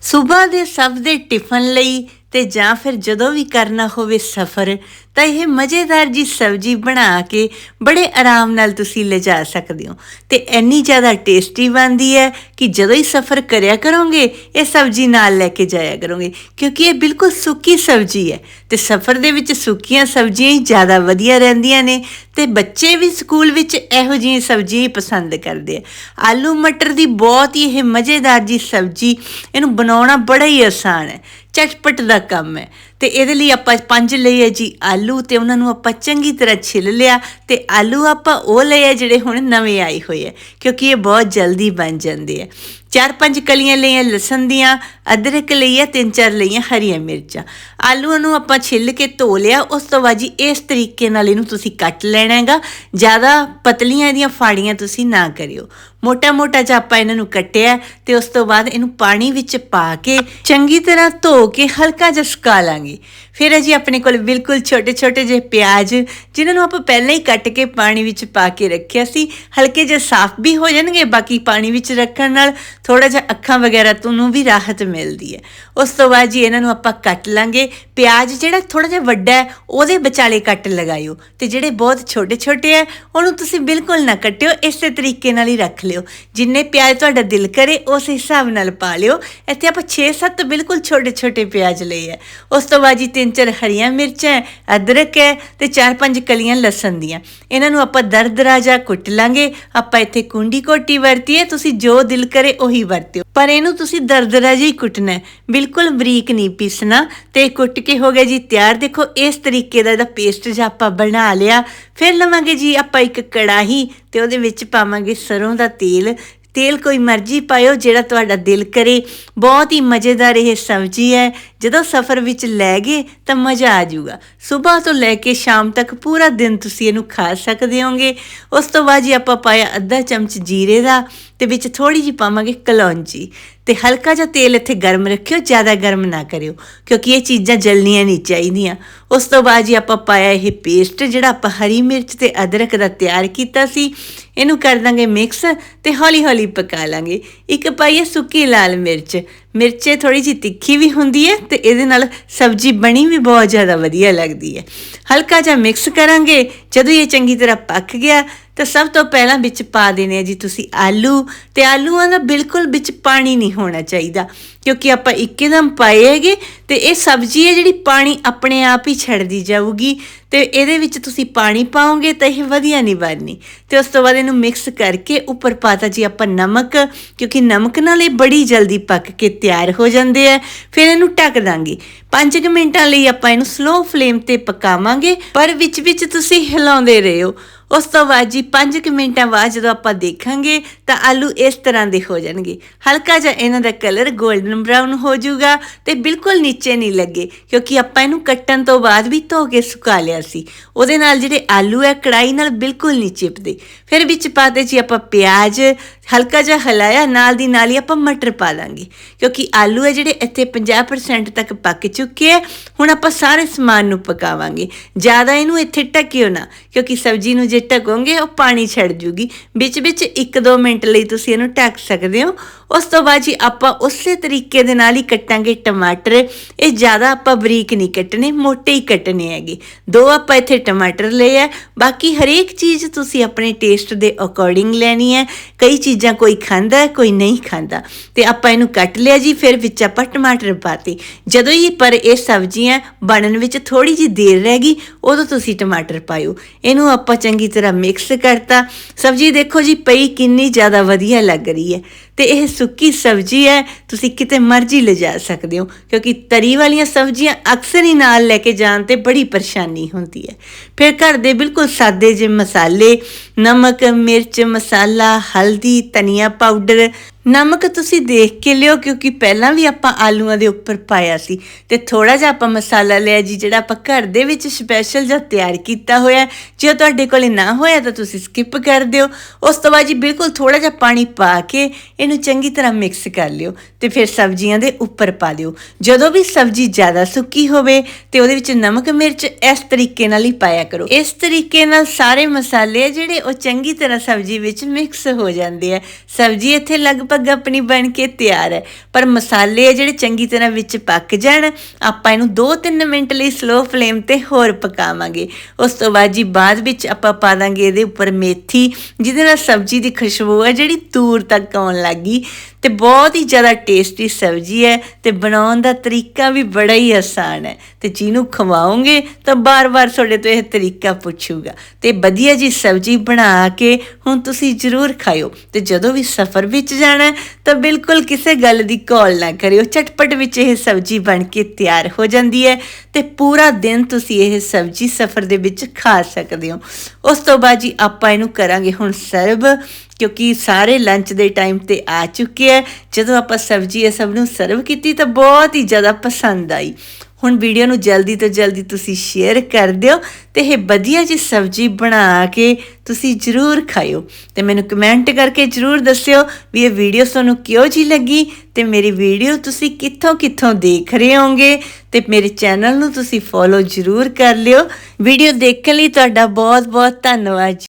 ਸਵੇਰ ਦੇ ਸਭ ਦੇ ਟਿਫਨ ਲਈ ਤੇ ਜਾਂ ਫਿਰ ਜਦੋਂ ਵੀ ਕਰਨਾ ਹੋਵੇ ਸਫ਼ਰ, ਤਾਂ ਇਹ ਮਜ਼ੇਦਾਰ ਜੀ ਸਬਜ਼ੀ ਬਣਾ ਕੇ ਬੜੇ ਆਰਾਮ ਨਾਲ ਤੁਸੀਂ ਲਿਜਾ ਸਕਦੇ ਹੋ। ਤੇ ਇੰਨੀ ਜ਼ਿਆਦਾ ਟੇਸਟੀ ਬਣਦੀ ਹੈ ਕਿ ਜਦੋਂ ਹੀ ਸਫ਼ਰ ਕਰਿਆ ਕਰੋਗੇ, ਇਹ ਸਬਜ਼ੀ ਨਾਲ ਲੈ ਕੇ ਜਾਇਆ ਕਰੋਗੇ, ਕਿਉਂਕਿ ਇਹ ਬਿਲਕੁਲ ਸੁੱਕੀ ਸਬਜ਼ੀ ਹੈ। ਤੇ ਸਫ਼ਰ ਦੇ ਵਿੱਚ ਸੁੱਕੀਆਂ ਸਬਜ਼ੀਆਂ ਹੀ ਜ਼ਿਆਦਾ ਵਧੀਆ ਰਹਿੰਦੀਆਂ ਨੇ ਤੇ ਬੱਚੇ ਵੀ ਸਕੂਲ ਵਿੱਚ ਇਹੋ ਜਿਹੀਆਂ ਸਬਜ਼ੀਆਂ ਹੀ ਪਸੰਦ ਕਰਦੇ ਆ। ਆਲੂ ਮਟਰ ਦੀ ਬਹੁਤ ਹੀ ਇਹ ਮਜ਼ੇਦਾਰ ਜੀ ਸਬਜ਼ੀ, ਇਹਨੂੰ ਬਣਾਉਣਾ ਬੜਾ ਹੀ ਆਸਾਨ ਹੈ। ਚਟਪਟ ਦਾ ਕੰਮ ਹੈ। ਤੇ ਇਹਦੇ ਲਈ ਆਪਾਂ ਪੰਜ ਲਏ ਜੀ ਆਲੂ ਤੇ ਉਹਨਾਂ ਨੂੰ ਆਪਾਂ ਚੰਗੀ ਤਰ੍ਹਾਂ ਛਿੱਲ ਲਿਆ ਤੇ ਆਲੂ ਆਪਾਂ ਉਹ ਲਏ ਆ ਜਿਹੜੇ ਹੁਣ ਨਵੇਂ ਆਏ ਹੋਏ ਆ, ਕਿਉਂਕਿ ਇਹ ਬਹੁਤ ਜਲਦੀ ਬਣ ਜਾਂਦੇ ਆ। ਚਾਰ ਪੰਜ ਕਲੀਆਂ ਲਈਆਂ ਲਸਣ ਦੀਆਂ, ਅਦਰਕ ਲਈ ਆ, ਤਿੰਨ ਚਾਰ ਲਈਆਂ ਹਰੀਆਂ ਮਿਰਚਾਂ। ਆਲੂਆਂ ਨੂੰ ਆਪਾਂ ਛਿੱਲ ਕੇ ਧੋ ਲਿਆ, ਉਸ ਤੋਂ ਬਾਅਦ ਜੀ ਇਸ ਤਰੀਕੇ ਨਾਲ ਇਹਨੂੰ ਤੁਸੀਂ ਕੱਟ ਲੈਣਾ ਹੈਗਾ ਜ਼ਿਆਦਾ ਪਤਲੀਆਂ ਇਹਦੀਆਂ ਫਾੜੀਆਂ ਤੁਸੀਂ ਨਾ ਕਰਿਓ। ਮੋਟਾ ਮੋਟਾ ਜਿਹਾ ਆਪਾਂ ਇਹਨਾਂ ਨੂੰ ਕੱਟਿਆ ਤੇ ਉਸ ਤੋਂ ਬਾਅਦ ਇਹਨੂੰ ਪਾਣੀ ਵਿੱਚ ਪਾ ਕੇ ਚੰਗੀ ਤਰ੍ਹਾਂ ਧੋ ਕੇ ਹਲਕਾ ਜਿਹਾ ਸੁਕਾ ਲਾਂਗੇ। ਫਿਰ ਜੀ ਆਪਣੇ ਕੋਲ ਬਿਲਕੁਲ ਛੋਟੇ ਛੋਟੇ ਜਿਹੇ ਪਿਆਜ਼, ਜਿਨ੍ਹਾਂ ਨੂੰ ਆਪਾਂ ਪਹਿਲਾਂ ਹੀ ਕੱਟ ਕੇ ਪਾਣੀ ਵਿੱਚ ਪਾ ਕੇ ਰੱਖਿਆ ਸੀ। ਹਲਕੇ ਜਿਹੇ ਸਾਫ਼ ਵੀ ਹੋ ਜਾਣਗੇ, ਬਾਕੀ ਪਾਣੀ ਵਿੱਚ ਰੱਖਣ ਨਾਲ ਥੋੜਾ ਜਿਹਾ ਅੱਖਾਂ ਵਗੈਰਾ ਤੋਂ ਨੂੰ ਵੀ ਰਾਹਤ ਮਿਲਦੀ ਹੈ। ਉਸ ਤੋਂ ਬਾਅਦ ਜੀ ਇਹਨਾਂ ਨੂੰ ਆਪਾਂ ਕੱਟ ਲਾਂਗੇ। ਪਿਆਜ਼ ਜਿਹੜਾ ਥੋੜਾ ਜਿਹਾ ਵੱਡਾ ਹੈ, ਉਹਦੇ ਵਿਚਾਲੇ ਕੱਟ ਲਗਾਇਓ ਤੇ ਜਿਹੜੇ ਬਹੁਤ ਛੋਟੇ ਛੋਟੇ ਹੈ, ਉਹਨੂੰ ਤੁਸੀਂ ਬਿਲਕੁਲ ਨਾ ਕੱਟਿਓ, ਇਸੇ ਤਰੀਕੇ ਨਾਲ ਹੀ ਰੱਖ ਲਿਓ। ਜਿੰਨੇ ਪਿਆਜ਼ ਤੁਹਾਡਾ ਦਿਲ ਕਰੇ, ਉਸ ਹਿਸਾਬ ਨਾਲ ਪਾ ਲਿਓ। ਇੱਥੇ ਆਪਾਂ 6-7 ਬਿਲਕੁਲ ਛੋਟੇ ਛੋਟੇ ਪਿਆਜ਼ ਲਏ ਹੈ। ਉਸ ਤੋਂ ਬਾਅਦ ਜੀ ਤਿੰਨ ਚਾਰ ਹਰੀਆਂ ਮਿਰਚਾਂ, ਅਦਰਕ ਹੈ ਤੇ ਚਾਰ ਪੰਜ ਕਲੀਆਂ ਲਸਣ ਦੀਆਂ। ਇਹਨਾਂ ਨੂੰ ਆਪਾਂ ਦਰਦਰਾ ਜਾ ਕੁੱਟ ਲਾਂਗੇ। ਆਪਾਂ ਇੱਥੇ ਕੁੰਡੀ ਕੋਟੀ ਵਰਤੀਏ ਤੁਸੀਂ ਜੋ ਦਿਲ ਕਰੇ ਉਹੀ ਵਰਤਿਓ। ਪਰ ਇਹਨੂੰ ਤੁਸੀਂ ਦਰਦਰਾ ਜਿਹਾ ਹੀ ਕੁੱਟਣਾ ਬਿਲਕੁਲ ਬਰੀਕ ਨਹੀਂ ਪੀਸਣਾ। ਤੇ ਕੁੱਟ ਕੇ ਹੋ ਗਿਆ ਜੀ ਤਿਆਰ। ਦੇਖੋ, ਇਸ ਤਰੀਕੇ ਦਾ ਇਹਦਾ ਪੇਸਟ ਜਿਹਾ ਆਪਾਂ ਬਣਾ ਲਿਆ, ਫਿਰ ਲਵਾਂਗੇ ਜੀ ਆਪਾਂ ਇੱਕ ਕੜਾਹੀ ਤੇ ਉਹਦੇ ਵਿੱਚ ਪਾਵਾਂਗੇ ਸਰੋਂ ਦਾ ਤੇਲ। ਤੇਲ ਕੋਈ ਮਰਜ਼ੀ ਪਾਇਓ, ਜਿਹੜਾ ਤੁਹਾਡਾ ਦਿਲ ਕਰੇ। ਬਹੁਤ ਹੀ ਮਜ਼ੇਦਾਰ ਇਹ ਸਬਜ਼ੀ ਹੈ। ਜਦੋਂ ਸਫ਼ਰ ਵਿੱਚ ਲੈ ਗਏ ਤਾਂ ਮਜ਼ਾ ਆ ਜਾਊਗਾ। ਸਵੇਰ ਤੋਂ ਲੈ ਕੇ ਸ਼ਾਮ ਤੱਕ ਪੂਰਾ ਦਿਨ ਤੁਸੀਂ ਇਹਨੂੰ ਖਾ ਸਕਦੇ ਹੋਗੇ ਉਸ ਤੋਂ ਬਾਅਦ ਜੀ ਆਪਾਂ ਪਾਇਆ ਅੱਧਾ ਚਮਚ ਜੀਰੇ ਦਾ ਤੇ ਵਿੱਚ ਥੋੜੀ ਜਿਹੀ ਪਾਵਾਂਗੇ ਕਲੌਂਜੀ। ਤੇ ਹਲਕਾ ਜਿਹਾ ਤੇਲ ਇੱਥੇ ਗਰਮ ਰੱਖਿਓ, ਜ਼ਿਆਦਾ ਗਰਮ ਨਾ ਕਰਿਓ, ਕਿਉਂਕਿ ਇਹ ਚੀਜ਼ਾਂ ਜਲਣੀਆਂ ਨਹੀਂ ਚਾਹੀਦੀਆਂ। ਉਸ ਤੋਂ ਬਾਅਦ ਜੀ ਆਪਾਂ ਪਾਇਆ ਇਹ ਪੇਸਟ ਜਿਹੜਾ ਆਪਾਂ ਹਰੀ ਮਿਰਚ ਤੇ ਅਦਰਕ ਦਾ ਤਿਆਰ ਕੀਤਾ ਸੀ, ਇਹਨੂੰ ਕਰ ਦਾਂਗੇ ਮਿਕਸ ਤੇ ਹੌਲੀ ਹੌਲੀ ਪਕਾ ਲਾਂਗੇ। ਇੱਕ ਪਾਈਏ ਸੁੱਕੀ ਲਾਲ ਮਿਰਚ ਮਿਰਚੇ ਥੋੜੀ ਜਿਹੀ ਤਿੱਖੀ ਵੀ ਹੁੰਦੀ ਹੈ ਤੇ ਇਹਦੇ ਨਾਲ ਸਬਜ਼ੀ ਬਣੀ ਵੀ ਬਹੁਤ ਜ਼ਿਆਦਾ ਵਧੀਆ ਲੱਗਦੀ ਹੈ। ਹਲਕਾ ਜਿਹਾ ਮਿਕਸ ਕਰਾਂਗੇ। ਜਦੋਂ ਇਹ ਚੰਗੀ ਤਰ੍ਹਾਂ ਪੱਕ ਗਿਆ, ਤਾਂ ਸਭ ਤੋਂ ਪਹਿਲਾਂ ਵਿੱਚ ਪਾ ਦੇਣੇ ਆ ਜੀ ਤੁਸੀਂ ਆਲੂ। ਤੇ ਆਲੂਆਂ ਦਾ ਬਿਲਕੁਲ ਵਿੱਚ ਪਾਣੀ ਨਹੀਂ ਹੋਣਾ ਚਾਹੀਦਾ। ਕਿਉਂਕਿ ਆਪਾਂ ਇੱਕਦਮ ਪਾਏ ਹੈਗੇ ਤੇ ਇਹ ਸਬਜ਼ੀ ਹੈ ਜਿਹੜੀ ਪਾਣੀ ਆਪਣੇ ਆਪ ਹੀ ਛੱਡਦੀ ਜਾਊਗੀ ਤੇ ਇਹਦੇ ਵਿੱਚ ਤੁਸੀਂ ਪਾਣੀ ਪਾਓਗੇ ਤਾਂ ਇਹ ਵਧੀਆ ਨਹੀਂ ਬਣਨੀ। ਤੇ ਉਸ ਤੋਂ ਬਾਅਦ ਇਹਨੂੰ ਮਿਕਸ ਕਰਕੇ ਉੱਪਰ ਪਾਤਾ ਜੀ ਆਪਾਂ ਨਮਕ, ਕਿਉਂਕਿ ਨਮਕ ਨਾਲ ਇਹ ਬੜੀ ਜਲਦੀ ਪੱਕ ਕੇ ਤਿਆਰ ਹੋ ਜਾਂਦੇ ਆ। ਫਿਰ ਇਹਨੂੰ ਢੱਕ ਦਾਂਗੇ। 5 ਮਿੰਟਾਂ ਲਈ ਆਪਾਂ ਇਹਨੂੰ ਸਲੋ ਫਲੇਮ ਤੇ ਪਕਾਵਾਂਗੇ, ਪਰ ਵਿੱਚ ਵਿੱਚ ਤੁਸੀਂ ਹਿਲਾਉਂਦੇ ਰਹੋ। ਉਸ ਤੋਂ ਬਾਅਦ ਜੀ 5 ਮਿੰਟਾਂ ਬਾਅਦ ਜਦੋਂ ਆਪਾਂ ਦੇਖਾਂਗੇ ਤਾਂ ਆਲੂ ਇਸ ਤਰ੍ਹਾਂ ਦੇ ਹੋ ਜਾਣਗੇ। ਹਲਕਾ ਜਿਹਾ ਇਹਨਾਂ ਦਾ ਕਲਰ 골ਡਨ ਬ੍ਰਾਊਨ ਹੋ ਜਾਊਗਾ ਤੇ ਬਿਲਕੁਲ ਨੀਚੇ ਨਹੀਂ ਲੱਗੇ, ਕਿਉਂਕਿ ਆਪਾਂ ਇਹਨੂੰ ਕੱਟਣ ਤੋਂ ਬਾਅਦ ਵੀ ਧੋ ਕੇ ਸੁਕਾ ਲਿਆ ਸੀ। ਉਹਦੇ ਨਾਲ ਜਿਹੜੇ ਆਲੂ ਹੈ ਕੜਾਈ ਨਾਲ ਬਿਲਕੁਲ ਨਹੀਂ ਚਿਪਦੇ। ਫਿਰ ਵਿੱਚ ਪਾਤੇ ਜੀ ਆਪਾਂ ਪਿਆਜ਼ ਹਲਕਾ ਜਿਹਾ ਹਲਾਇਆ, ਨਾਲ ਦੀ ਨਾਲ ਹੀ ਆਪਾਂ ਮਟਰ ਪਾ ਦਾਂਗੇ ਕਿਉਂਕਿ ਆਲੂ ਹੈ ਜਿਹੜੇ ਇੱਥੇ 50% ਤੱਕ ਪੱਕ ਚੁੱਕੇ ਹੈ ਹੁਣ ਆਪਾਂ ਸਾਰੇ ਸਮਾਨ ਨੂੰ ਪਕਾਵਾਂਗੇ। ਜ਼ਿਆਦਾ ਇਹਨੂੰ ਇੱਥੇ ਢੱਕਿਓ ਨਾ, ਕਿਉਂਕਿ ਸਬਜ਼ੀ ਨੂੰ ਜੇ ਢਕੋਗੇ, ਉਹ ਪਾਣੀ ਛੱਡ ਜੂਗੀ। ਵਿੱਚ ਵਿੱਚ 1-2 ਮਿੰਟ ਲਈ ਤੁਸੀਂ ਇਹਨੂੰ ਢੱਕ ਸਕਦੇ ਹੋ। ਉਸ ਤੋਂ ਬਾਅਦ ਜੀ ਆਪਾਂ ਉਸੇ ਤਰੀਕੇ ਦੇ ਨਾਲ ਹੀ ਕੱਟਾਂਗੇ ਟਮਾਟਰ। ਇਹ ਜ਼ਿਆਦਾ ਆਪਾਂ ਬਰੀਕ ਨਹੀਂ ਕੱਟਣੇ, ਮੋਟੇ ਹੀ ਕੱਟਣੇ ਹੈਗੇ। ਦੋ ਆਪਾਂ ਇੱਥੇ ਟਮਾਟਰ ਲਏ ਆ। ਬਾਕੀ ਹਰੇਕ ਚੀਜ਼ ਤੁਸੀਂ ਆਪਣੇ ਟੇਸਟ ਦੇ ਅਕੋਰਡਿੰਗ ਲੈਣੀ ਹੈ। ਕਈ ਚੀਜ਼ਾਂ ਕੋਈ ਖਾਂਦਾ, ਕੋਈ ਨਹੀਂ ਖਾਂਦਾ। ਤੇ ਆਪਾਂ ਇਹਨੂੰ ਕੱਟ ਲਿਆ ਜੀ, ਫਿਰ ਵਿੱਚ ਆਪਾਂ ਟਮਾਟਰ ਪਾਤੇ। ਜਦੋਂ ਹੀ ਪਰ ਇਹ ਸਬਜ਼ੀਆਂ ਬਣਨ ਵਿੱਚ ਥੋੜੀ ਜਿਹੀ ਦੇਰ ਰਹਿ ਗਈ, ਉਦੋਂ ਤੁਸੀਂ ਟਮਾਟਰ ਪਾਇਓ। ਇਹਨੂੰ ਆਪਾਂ ਚੰਗੀ ਤਰ੍ਹਾਂ ਮਿਕਸ ਕਰਤਾ। ਸਬਜ਼ੀ ਦੇਖੋ ਜੀ, ਪਈ ਕਿੰਨੀ ਜ਼ਿਆਦਾ ਵਧੀਆ ਲੱਗ ਰਹੀ ਹੈ। ਤੇ ਇਹ ਸੁੱਕੀ ਸਬਜ਼ੀ ਹੈ, ਤੁਸੀਂ ਕਿਤੇ ਮਰਜ਼ੀ ਲਿਜਾ ਸਕਦੇ ਹੋ, ਕਿਉਂਕਿ ਤਰੀ ਵਾਲੀਆਂ ਸਬਜ਼ੀਆਂ ਅਕਸਰ ਹੀ ਨਾਲ ਲੈ ਕੇ ਜਾਣ ਤੇ ਬੜੀ ਪਰੇਸ਼ਾਨੀ ਹੁੰਦੀ ਹੈ। ਫਿਰ ਘਰ ਦੇ ਬਿਲਕੁਲ ਸਾਦੇ ਜਿਹੇ ਮਸਾਲੇ, ਨਮਕ, ਮਿਰਚ, ਮਸਾਲਾ, ਹਲਦੀ, ਧਨੀਆ ਪਾਊਡਰ ਨਮਕ ਤੁਸੀਂ ਦੇਖ ਕੇ ਲਿਓ, ਕਿਉਂਕਿ ਪਹਿਲਾਂ ਵੀ ਆਪਾਂ ਆਲੂਆਂ ਦੇ ਉੱਪਰ ਪਾਇਆ ਸੀ। ਤੇ ਥੋੜਾ ਜਿਹਾ ਆਪਾਂ ਮਸਾਲਾ ਲਿਆ ਜੀ, ਜਿਹੜਾ ਆਪਾਂ ਘਰ ਦੇ ਵਿੱਚ ਸਪੈਸ਼ਲ ਜਿਹਾ ਤਿਆਰ ਕੀਤਾ ਹੋਇਆ ਹੈ। ਜੇ ਤੁਹਾਡੇ ਕੋਲੇ ਨਾ ਹੋਇਆ ਤਾਂ ਤੁਸੀਂ ਸਕਿਪ ਕਰ ਦਿਓ। ਉਸ ਤੋਂ ਬਾਅਦ ਜੀ ਬਿਲਕੁਲ ਥੋੜਾ ਜਿਹਾ ਪਾਣੀ ਪਾ ਕੇ ਇਹਨੂੰ ਚੰਗੀ ਤਰ੍ਹਾਂ ਮਿਕਸ ਕਰ ਲਿਓ ਤੇ ਫਿਰ ਸਬਜ਼ੀਆਂ ਦੇ ਉੱਪਰ ਪਾ ਦਿਓ। ਜਦੋਂ ਵੀ ਸਬਜ਼ੀ ਜ਼ਿਆਦਾ ਸੁੱਕੀ ਹੋਵੇ ਤੇ ਉਹਦੇ ਵਿੱਚ ਨਮਕ, ਮਿਰਚ ਇਸ ਤਰੀਕੇ ਨਾਲ ਹੀ ਪਾਇਆ ਕਰੋ। ਇਸ ਤਰੀਕੇ ਨਾਲ ਸਾਰੇ ਮਸਾਲੇ ਜਿਹੜੇ ਉਹ ਚੰਗੀ ਤਰ੍ਹਾਂ ਸਬਜ਼ੀ ਵਿੱਚ ਮਿਕਸ ਹੋ ਜਾਂਦੇ ਆ। ਸਬਜ਼ੀ ਇੱਥੇ ਲਗਭਗ ਲਗਭਗ ਆਪਣੀ ਬਣ ਕੇ ਤਿਆਰ ਹੈ। ਪਰ ਮਸਾਲੇ ਆ ਜਿਹੜੇ ਚੰਗੀ ਤਰ੍ਹਾਂ ਵਿੱਚ ਪੱਕ ਜਾਣ, ਆਪਾਂ ਇਹਨੂੰ 2-3 ਮਿੰਟ ਲਈ ਸਲੋ ਫਲੇਮ ਤੇ ਹੋਰ ਪਕਾਵਾਂਗੇ। ਉਸ ਤੋਂ ਬਾਅਦ ਜੀ ਬਾਅਦ ਵਿੱਚ ਆਪਾਂ ਪਾ ਦਾਂਗੇ ਇਹਦੇ ਉੱਪਰ ਮੇਥੀ, ਜਿਹਦੇ ਨਾਲ ਸਬਜ਼ੀ ਦੀ ਖੁਸ਼ਬੂ ਹੈ ਜਿਹੜੀ ਦੂਰ ਤੱਕ ਆਉਣ ਲੱਗੀ ਤੇ ਬਹੁਤ ਹੀ ਜ਼ਿਆਦਾ ਟੇਸਟੀ ਸਬਜ਼ੀ ਹੈ ਤੇ ਬਣਾਉਣ ਦਾ ਤਰੀਕਾ ਵੀ ਬੜਾ ਹੀ ਆਸਾਨ ਹੈ। ਤੇ ਜਿਹਨੂੰ ਖਵਾਓਗੇ ਤਾਂ ਬਾਰ-ਬਾਰ ਤੁਹਾਡੇ ਤੋਂ ਇਹ ਤਰੀਕਾ ਪੁੱਛੂਗਾ। ਤੇ ਵਧੀਆ ਜੀ ਸਬਜ਼ੀ ਬਣਾ ਕੇ ਹੁਣ ਤੁਸੀਂ ਜ਼ਰੂਰ ਖਾਇਓ। ਤੇ ਜਦੋਂ ਵੀ ਸਫ਼ਰ ਵਿੱਚ ਜਾਣਾ ਹੈ, ਤਾਂ ਬਿਲਕੁਲ ਕਿਸੇ ਗੱਲ ਦੀ ਕਾਲ ਨਾ ਕਰਿਓ। ਚਟਪਟ ਵਿੱਚ ਇਹ ਸਬਜ਼ੀ ਬਣ ਕੇ ਤਿਆਰ ਹੋ ਜਾਂਦੀ ਹੈ ਤੇ ਪੂਰਾ ਦਿਨ ਤੁਸੀਂ ਇਹ ਸਬਜ਼ੀ ਸਫ਼ਰ ਦੇ ਵਿੱਚ ਖਾ ਸਕਦੇ ਹੋ। ਉਸ ਤੋਂ ਬਾਅਦ ਜੀ ਆਪਾਂ ਇਹਨੂੰ ਕਰਾਂਗੇ ਹੁਣ ਸਰਵ ਕਿਉਂਕਿ ਸਾਰੇ ਲੰਚ ਦੇ ਟਾਈਮ ਤੇ ਆ ਚੁੱਕੇ ਹੈ। ਜਦੋਂ ਆਪਾਂ ਸਬਜ਼ੀ ਇਹ ਸਭ ਨੂੰ ਸਰਵ ਕੀਤੀ ਤਾਂ ਬਹੁਤ ਹੀ ਜ਼ਿਆਦਾ ਪਸੰਦ ਆਈ। ਹੁਣ ਵੀਡੀਓ ਨੂੰ ਜਲਦੀ ਤੋਂ ਜਲਦੀ ਤੁਸੀਂ ਸ਼ੇਅਰ ਕਰ ਦਿਓ ਤੇ ਇਹ ਵਧੀਆ ਜੀ ਸਬਜ਼ੀ ਬਣਾ ਕੇ ਤੁਸੀਂ ਜਰੂਰ ਖਾਇਓ ਤੇ ਮੈਨੂੰ ਕਮੈਂਟ ਕਰਕੇ ਜਰੂਰ ਦੱਸਿਓ ਵੀ ਇਹ ਵੀਡੀਓ ਤੁਹਾਨੂੰ ਕਿਉਂ ਜੀ ਲੱਗੀ ਤੇ ਮੇਰੀ ਵੀਡੀਓ ਤੁਸੀਂ ਕਿੱਥੋਂ ਕਿੱਥੋਂ ਦੇਖ ਰਹੇ ਹੋਗੇ ਤੇ ਮੇਰੇ ਚੈਨਲ ਨੂੰ ਤੁਸੀਂ ਫੋਲੋ ਜਰੂਰ ਕਰ ਲਿਓ ਵੀਡੀਓ ਦੇਖਣ ਲਈ ਤੁਹਾਡਾ ਬਹੁਤ ਬਹੁਤ ਧੰਨਵਾਦ ਜੀ।